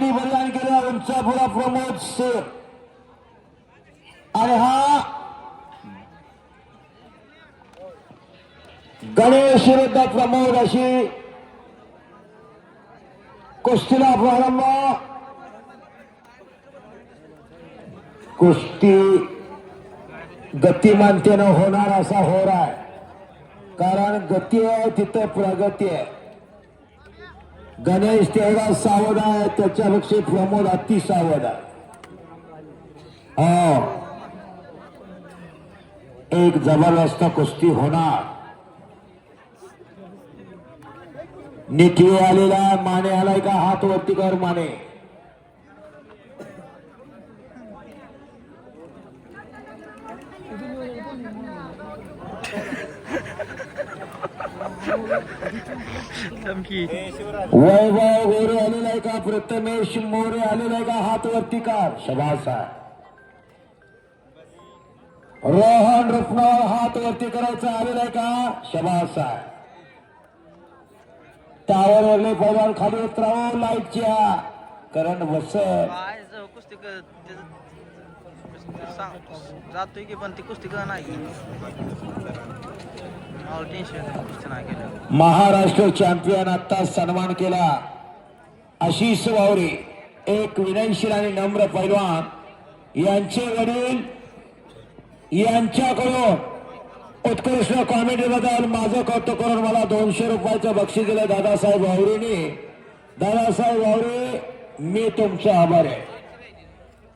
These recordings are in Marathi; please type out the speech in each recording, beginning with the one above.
केसरी बलिदान केलेला उंचापुरा प्रमोद शेर आणि हा गणेश विरुद्ध प्रमोद अशी कुस्तीला प्रारंभ. कुस्ती गतिमानतेनं होणार असा होर आहे. कारण गती आहे तिथं प्रगती आहे. गणेश तेवढा सावध आहे त्याच्यापेक्षा प्रमोद अति सावध आहे. हो. एक जबरदस्त कुस्ती होणार. निखिल आलेला आहे, माने आलाय का? हात वरती कर माने. वैभव गोरे आलेला आहे का? प्रथमेश मोरे आलेला आहे का? हात वरती कर शबास आहे रोहन रुपनावर हात वरती करायचा आलेला आहे का? शबास आहे टावर वरले पैलवान खाली उतरावं. लाईटच्या करण बस जातोय की पण ती कुस्ती कर नाही. महाराष्ट्र चॅम्पियन आता सन्मान केला. आशिष वावरे एक विनयशील आणि नम्र पैलवान. यांचे वडील यांच्याकडून उत्कृष्ट कॉमेडी बद्दल माझं कौतुक करून मला दोनशे रुपयाचं बक्षीस दिलं दादासाहेब वावरेने. दादासाहेब वावरे मी तुमचा आभार आहे.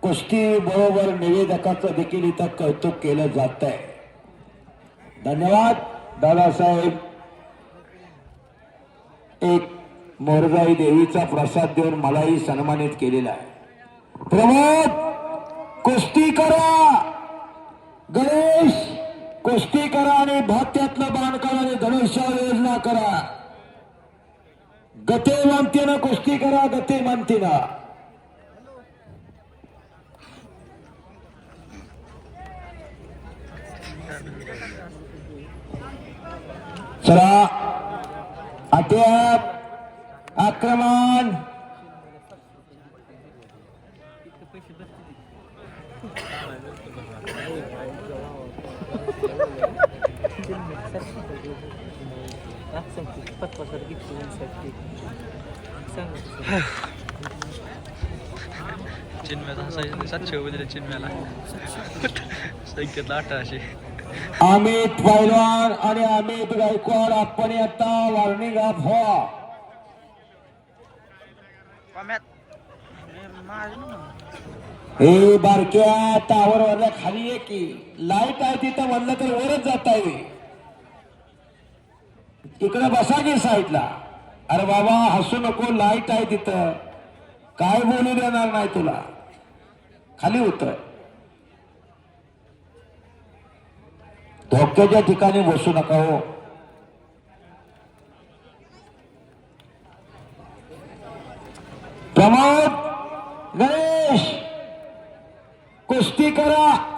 कुस्ती बरोबर निवेदकाचं देखील इथं कौतुक केलं जात आहे धन्यवाद. दादासाहेब एक मोरगाई देवीचा प्रसाद देऊन मलाही सन्मानित केलेला आहे. प्रमोद कुस्ती करा! गणेश कुस्ती करा आणि भात्यातलं बाण करा आणि धनुष्यावर योजना करा. गते मानते ना कुस्ती करा गते मानतीनं. चला अद्याप आक्रमण चिन्म्याचा हसायचं सातशे रुपये दिले चिन्म्याला संख्येतला अठराशे अमित पैलवान आणि अमित गायकवाड आपण आता वॉर्निंग अप व्हा. हे बारक्या टावर वरल्या खाली आहे की. लाइट आहे तिथं म्हणलं तर वरच जात आहे इकडे बसा की साईडला. अरे बाबा हसू नको लाइट आहे तिथं. काय बोलू देणार नाही तुला? खाली उतर. धोक्याच्या ठिकाणी बसू नका हो. प्रमोद गणेश कुस्ती करा.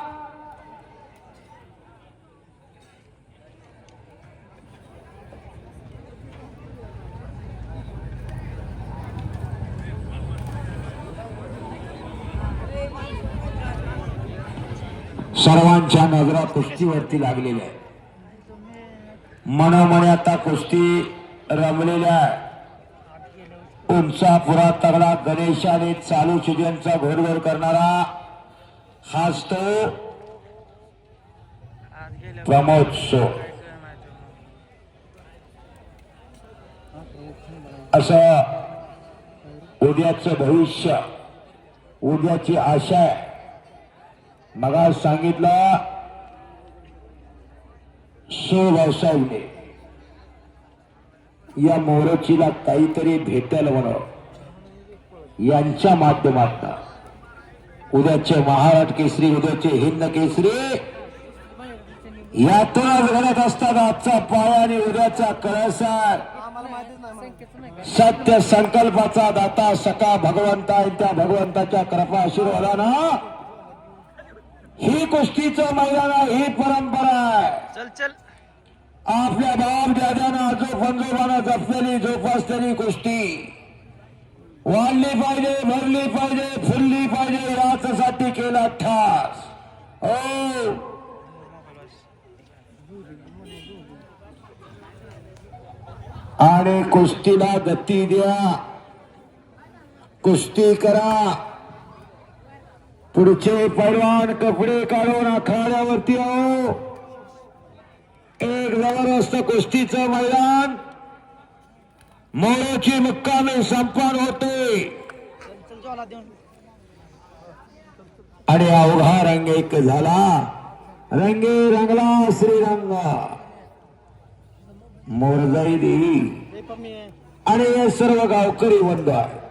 सर्वांच्या नजरा कुस्तीवरती लागलेल्या आहेत. मनोमने आता कुस्ती रमलेल्या आहे उंचापुरा तगडा गणेश आणि चालू सुजनचा घोडघोड करणारा हाच तो प्रमोद सो असं उद्याचं भविष्य उद्याची आशा आहे. मगा सांगितलं सो व्यवसायने या मोरचीला काहीतरी भेटेल म्हणून यांच्या माध्यमातून उद्याचे महाराष्ट्र केसरी उद्याचे हिंद केसरी यातूनच घडत असतात आजचा पाया आणि उद्याचा कळसार. सत्य संकल्पाचा दाता सका भगवंता त्या भगवंताच्या कृपा आशीर्वादानं ही कुस्तीचं मैदान आहे, ही परंपरा आहे. चल चल. आपल्या बाप दादानं आजो पंजोबानं जपलेली जोपासलेली कुस्ती. वाढली पाहिजे भरली पाहिजे फुलली पाहिजे याच्यासाठी केला ठास. हो. आणि कुस्तीला गती द्या. कुस्ती करा. पुढचे पैलवान कपडे काढून आखाड्यावरती आहो. एक जबरदस्त कुस्तीचं मैदान. मोरोची मुक्कामी संपन्न होते. आणि अवघा रंग एक झाला. रंगे रंगला श्रीरंग. मोरजाई देवी. आणि हे सर्व गावकरी बंधू आहे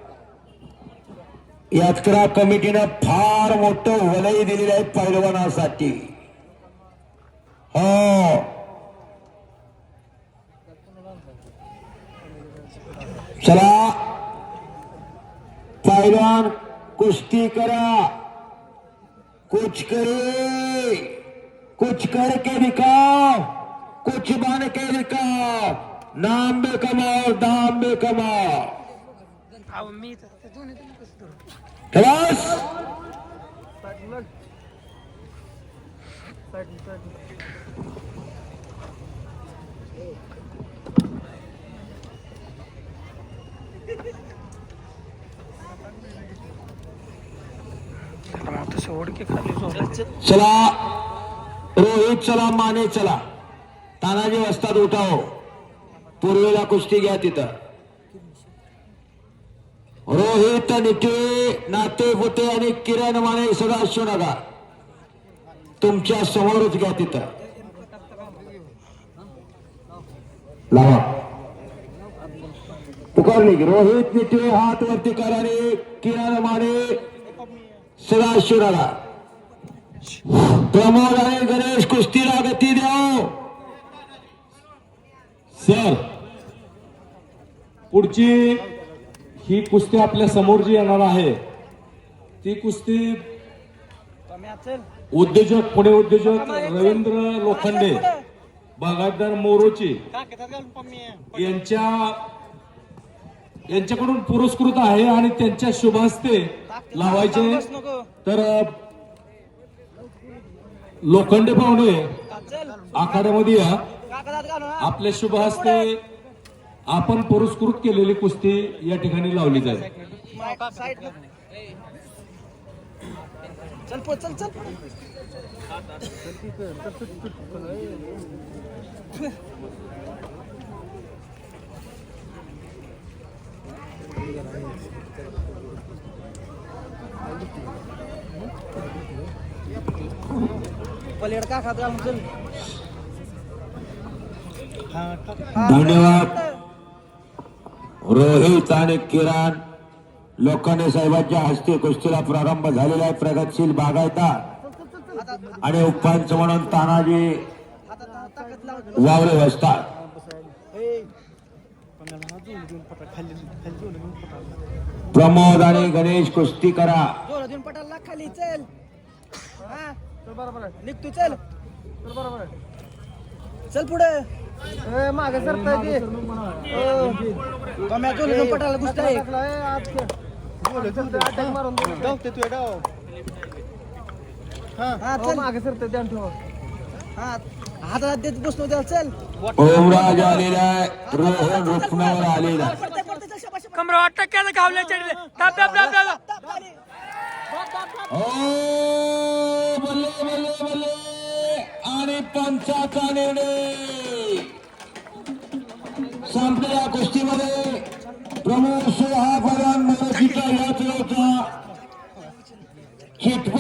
यात्रा कमिटीनं फार मोठं वलय दिलेलं आहे पैलवानासाठी. हो. चला. पैलवान कुस्ती करा. कुछ करे कुछ करके दिखाओ कुछ बन के दिखाओ नाम भी कमाओ दाम भी कमाओ. अहो मी तर ते दोन्ही तुम्ही कसं धरू? खलास त्याला मग तसं ओढके खाली जोरात. चला. रोहित चला माने चला. तानाजी वस्ताद उठाव पूर्वेला कुस्ती घ्या तिथं. रोहित निके नाते होते आणि किरण माने सदाशिव नका तुमच्या समोरच घ्या तिथं. लावा. पुकारली रोहित निटे हात वरती करा किरण माने सदाशिव नका प्रमोद आणि गणेश कुस्तीला गती द्या. सर. पुढची ही कुस्ती आपल्यासमोर जी येणार आहे ती कुस्ती उद्योजक पुणे उद्योजक रवींद्र लोखंडे बागायतदार मोरोची यांच्या यांच्याकडून पुरस्कृत आहे आणि त्यांच्या शुभ हस्ते लावायचे. तर लोखंडे पाहुणे आखाड्यामध्ये या. आपल्या शुभ हस्ते आपण पुरस्कृत केलेली कुस्ती या ठिकाणी लावली जाईल. का खात. धन्यवाद. रोहित आणि किरण. लोखंडे साहेबांच्या हस्ते कुस्तीला प्रारंभ झालेला आहे. प्रगतशील बागायता आणि उपांच म्हणून तानाजी वावरे बसतात. प्रमोद आणि गणेश कुस्ती करा. पटाला खाली चल निघतो बरोबर चल बरोबर चल पुढे. मागे सरताय कम्या जोर देऊन पटाला गुस्ता आहे हा चल मागे सरताय ध्यान ठेव हा हातात देत बसलो त्याला चल. ओमराज आलेला आहे रोहन रुपणावर आलेला आहे. पडते पडते चल. शाबाश कमरा वाटतं काय गावल्या चढले? दाब दाब दाब दाब दाब खाली. ओ बल्ले बल्ले बल्ले आणि पंचाचा निर्णय. या गोष्टीमध्ये प्रमुख सोहा फरान मराठीचा याच